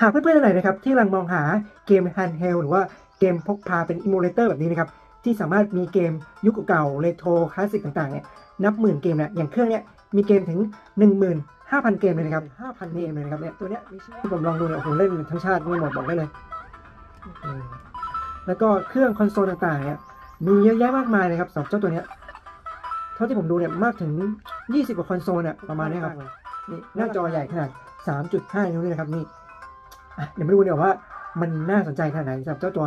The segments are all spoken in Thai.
หากเพื่อนๆท่านไหนนะครับที่กำลังมองหาเกม handheld หรือว่าเกมพกพาเป็น emulator แบบนี้นะครับที่สามารถมีเกมยุคเก่าเรโทรคลาสสิกต่างๆเนี่ยนับหมื่นเกมเนี่ยอย่างเครื่องเนี้ยมีเกมถึง 15,000 เกมเลยนะครับ5,000เกมเลยนะครับเนี่ยตัวเนี้ยมีชื่อที่ผมลองดูเนี่ยโอ้โหเล่นทั้งชาติไม่หมดบอกได้เลยอืมแล้วก็เครื่องคอนโซลต่างๆเนี่ยมีเยอะแยะมากมายเลยครับสำหรับเจ้าตัวเนี้ยเท่าที่ผมดูเนี่ยมากถึง 20กว่าคอนโซลเนี่ยประมาณเนี้ยครับนี่หน้าจอใหญ่ขนาด 3.5 นิ้วเลยนะครับนี่อะ เดี๋ยวมาดูเดี๋ยวว่ามันน่าสนใจขนาดไหนสำหรับเจ้าตัว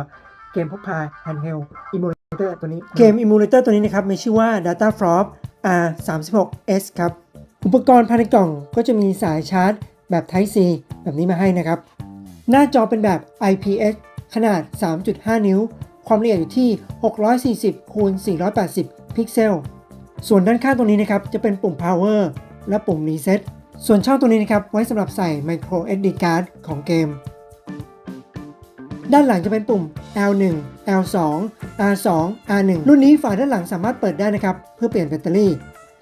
เกมพกพา handheld emulator ตัวนี้ เกม emulator ตัวนี้นะครับมีชื่อว่า Data f l o p R36S ครับ อุปกรณ์ภายในกล่องก็จะมีสายชาร์จแบบ Type C แบบนี้มาให้นะครับ หน้าจอเป็นแบบ IPS ขนาด 3.5 นิ้ว ความละเอียดอยู่ที่ 640คูณ480 พิกเซล ส่วนด้านข้างตรงนี้นะครับ จะเป็นปุ่ม power และปุ่ม reset ส่วนช่องตรงนี้นะครับ ไว้สำหรับใส่ micro SD card ของเกม ด้านหลังจะเป็นปุ่ม L1 L2 R2 R1 รุ่นนี้ฝาด้านหลังสามารถเปิดได้นะครับ เพื่อเปลี่ยนแบตเตอรี่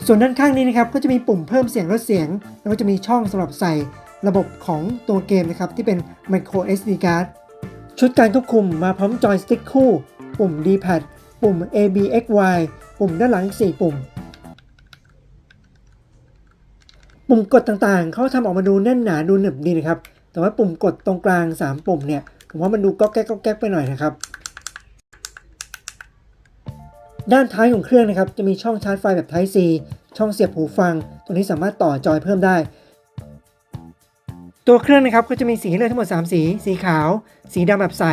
ส่วนด้านข้างนี้นะครับ ก็จะมีปุ่มเพิ่มเสียงลดเสียง แล้วก็จะมีช่องสำหรับใส่ระบบของตัวเกมนะครับ ที่เป็น micro SD card ชุดการควบคุมมาพร้อมจอยสติ๊กคู่ ปุ่ม D-pad ปุ่ม ABXY ปุ่มด้านหลัง 4 ปุ่ม ปุ่มกดต่างๆ เขาทำออกมาดูแน่นหนาดูหนึบดีนะครับ แต่ว่าปุ่มกดตรงกลาง 3 ปุ่มเนี่ย ผมว่ามันดูก๊อกแก๊กก๊อกแก๊กไปหน่อยนะครับ ด้านท้ายของเครื่องนะครับ จะมีช่องชาร์จไฟแบบ Type C ช่องเสียบหูฟัง ตัวนี้สามารถต่อจอยเพิ่มได้ ตัวเครื่องนะครับก็จะมีสีให้เลือกทั้งหมด 3 สี สีขาว สีดำแบบใส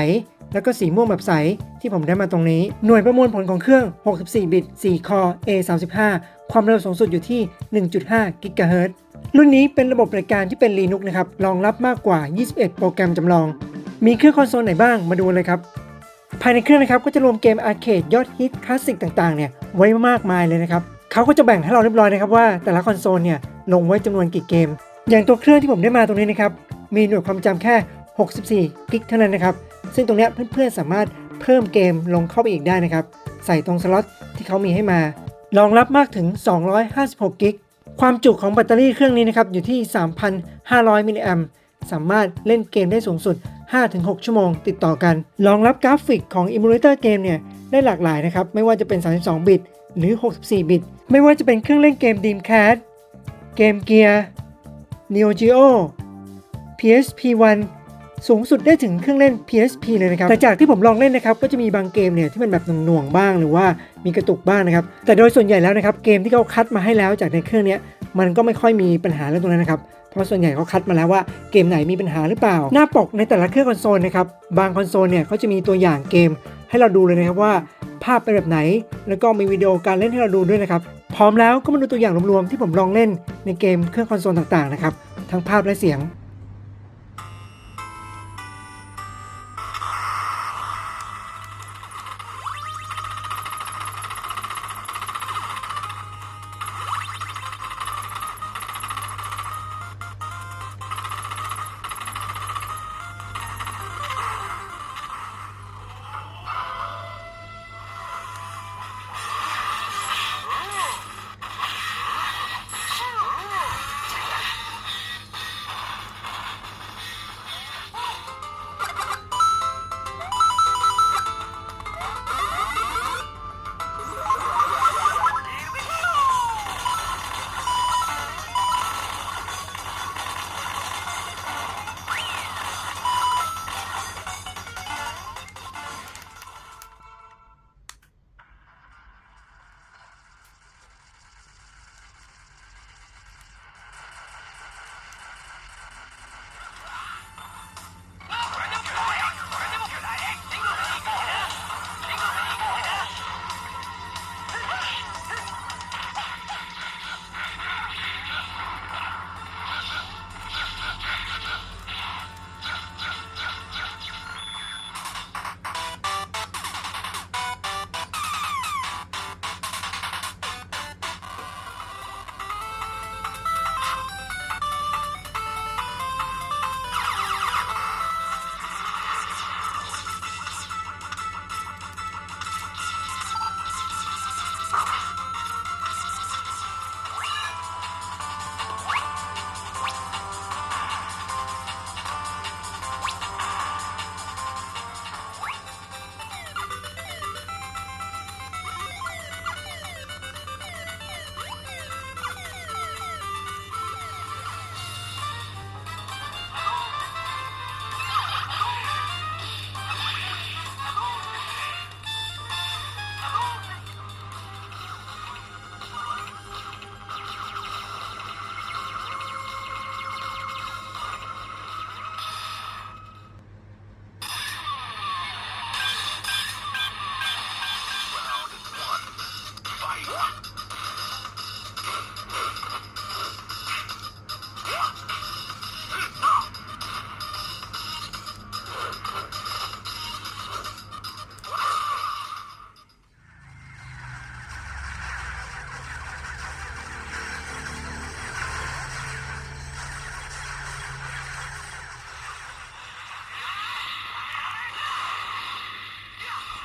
แล้วก็สีม่วงแบบใสที่ผมได้มาตรงนี้ หน่วยประมวลผลของเครื่อง 64 บิต 4 คอ A35 ความเร็วสูงสุดอยู่ที่ 1.5 กิกะเฮิรตซ์ รุ่นนี้เป็นระบบบริการที่เป็น Linux นะครับ รองรับมากกว่า 21 โปรแกรมจำลอง มีเครื่องคอนโซลไหนบ้าง มาดูเลยครับ ภายในเครื่องนะครับก็จะรวมเกมอาร์เคดยอดฮิตคลาสสิกต่างๆเนี่ยไว้มากมายเลยนะครับเขาก็จะแบ่งให้เราเรียบร้อยนะครับว่าแต่ละคอนโซลเนี่ยลงไว้จำนวนกี่เกม อย่างตัวเครื่องที่ผมได้มาตรงนี้นะครับมีหน่วยความจำแค่ 64 กิกเท่านั้นนะครับ ซึ่งตรงนี้เพื่อนๆสามารถเพิ่มเกมลงเข้าไปอีกได้นะครับ ใส่ตรงสล็อตที่เขามีให้มารองรับมากถึง 256 กิก ความจุของแบตเตอรี่เครื่องนี้นะครับอยู่ที่ 3,500 มิลลิแอมสามารถเล่นเกมได้สูงสุด 5-6 ชั่วโมงติดต่อกัน รองรับกราฟิกของ Emulator เกมเนี่ยได้หลากหลายนะครับ ไม่ว่าจะเป็น 32 บิต หรือ 64 บิต ไม่ว่าจะเป็นเครื่องเล่นเกม Dreamcast เกม Gear Neo Geo PSP 1 สูงสุดได้ถึงเครื่องเล่น PSP เลยนะครับ แต่จากที่ผมลองเล่นนะครับ ก็จะมีบางเกมเนี่ยที่มันแบบหน่วงๆบ้างหรือว่ามีกระตุกบ้างนะครับ แต่โดยส่วนใหญ่แล้วนะครับ เกมที่เขาคัดมาให้แล้วจากในเครื่องเนี้ยมันก็ไม่ค่อยมีปัญหาเรื่องตรงนั้นนะครับเพราะส่วนใหญ่เขาคัดมาแล้วว่าเกมไหนมีปัญหาหรือเปล่า หน้าปกในแต่ละเครื่องคอนโซลนะครับ บางคอนโซลเนี่ยเขาจะมีตัวอย่างเกม ให้เราดูเลยนะครับว่า ภาพเป็นแบบไหน แล้วก็มีวิดีโอการเล่นให้เราดูด้วยนะครับ พร้อมแล้วก็มาดูตัวอย่างรวมๆที่ผมลองเล่นในเกมเครื่องคอนโซลต่างๆนะครับ ทั้งภาพและเสียง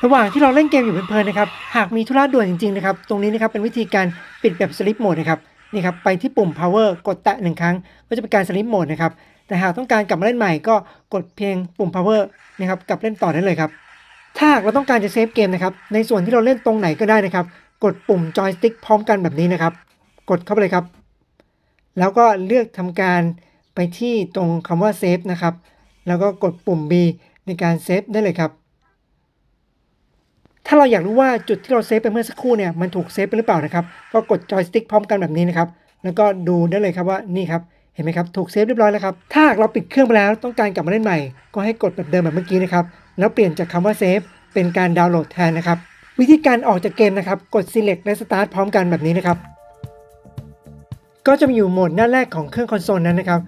ระหว่างที่เราเล่นเกมอยู่เพลินๆนะครับ หากมีธุระด่วนจริงๆนะครับ ตรงนี้นะครับเป็นวิธีการปิดแบบ sleep mode นะครับนี่ครับไปที่ปุ่ม power กดแตะหนึ่งครั้ง ก็จะเป็นการ sleep mode นะครับ แต่หากต้องการกลับมาเล่นใหม่ก็กดเพียงปุ่ม power นะครับกลับเล่นต่อได้เลยครับ ถ้าหากเราต้องการจะเซฟเกมนะครับ ในส่วนที่เราเล่นตรงไหนก็ได้นะครับ กดปุ่ม joystick พร้อมกันแบบนี้นะครับ กดเข้าไปเลยครับ แล้วก็เลือกทำการไปที่ตรงคำว่า save นะครับ แล้วก็กดปุ่ม B ในการเซฟได้เลยครับ ถ้าเราอยากรู้ว่าจุดที่เราเซฟไปเมื่อสักครู่เนี่ยมันถูกเซฟไปหรือเปล่านะครับ ก็กดจอยสติ๊กพร้อมกันแบบนี้นะครับแล้วก็ดูได้เลยครับว่านี่ครับเห็นไหมครับถูกเซฟเรียบร้อยแล้วครับถ้าเราปิดเครื่องไปแล้วต้องการกลับมาเล่นใหม่ ก็ให้กดแบบเดิมแบบเมื่อกี้นะครับแล้วเปลี่ยนจากคำว่าเซฟเป็นการดาวน์โหลดแทนนะครับวิธีการออกจากเกมนะครับกด select และ start พร้อมกันแบบนี้นะครับก็จะมีอยู่โหมดหน้าแรกของเครื่องคอนโซลนั้นนะครับ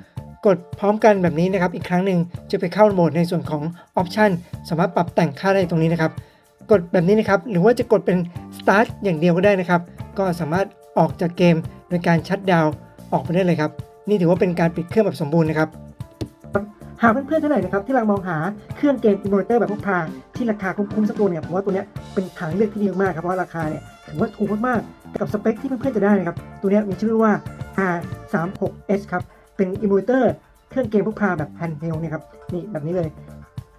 กดพร้อมกันแบบนี้นะครับ อีกครั้งหนึ่งจะไปเข้าโหมดในส่วนของ Option สามารถปรับแต่งค่าได้ตรงนี้นะครับ กดแบบนี้นะครับ หรือว่าจะกดเป็น Start อย่างเดียวก็ได้นะครับ ก็สามารถออกจากเกมโดยการชัดดาวออกไปได้เลยครับ นี่ถือว่าเป็นการปิดเครื่องแบบสมบูรณ์นะครับ หากเพื่อนๆท่านไหนนะครับที่กำลังมองหาเครื่องเกมอิม m ม r เตอร์แบบพกพาที่ราคาคุ้มๆสักตัวเนี่ยผมว่าตัวเนี้ยเป็นทางเลือกที่ดีมากครับเพราะราคาเนี่ยถือว่าถูกมากๆกับสเปคที่เพื่อนๆจะได้นะครับ ตัวเนี้ยมีชื่อว่า R36S ครับเป็นอิม m ม r เตอร์เครื่องเกมพกพาแบบแฮนด์เฮลเนี่ยครับนี่แบบนี้เลย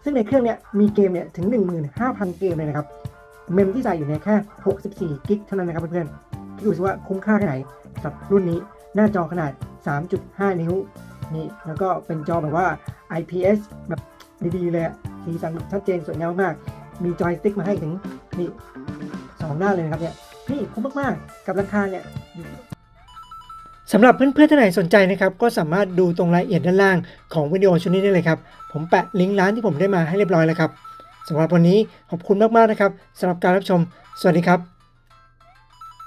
ซึ่งในเครื่องเนี้ยมีเกมเนี่ยถึง 15,000 เกมเลยนะครับ เมมที่ใส่อยู่เนี่ยแค่ 64 กิกเท่านั้นนะครับเพื่อนๆคิดดูสิว่าคุ้มค่าแค่ไหนสำหรับรุ่นนี้หน้าจอขนาด 3.5 นิ้วนี่แล้วก็เป็นจอแบบว่า IPS แบบดีๆเลยสีสันแบบชัดเจนสวยงามมาก มีจอยสติ๊กมาให้ถึงนี่สองหน้าเลยนะครับเนี่ยนี่คุ้มมากๆ กับราคาเนี่ย สำหรับเพื่อนๆท่านไหนสนใจนะครับก็สามารถดูตรงรายละเอียดด้านล่างของวิดีโอชุดนี้ได้เลยครับ ผมแปะลิงก์ร้านที่ผมได้มาให้เรียบร้อยแล้วครับสำหรับวันนี้ขอบคุณมากๆนะครับสำหรับการรับชม สวัสดีครับ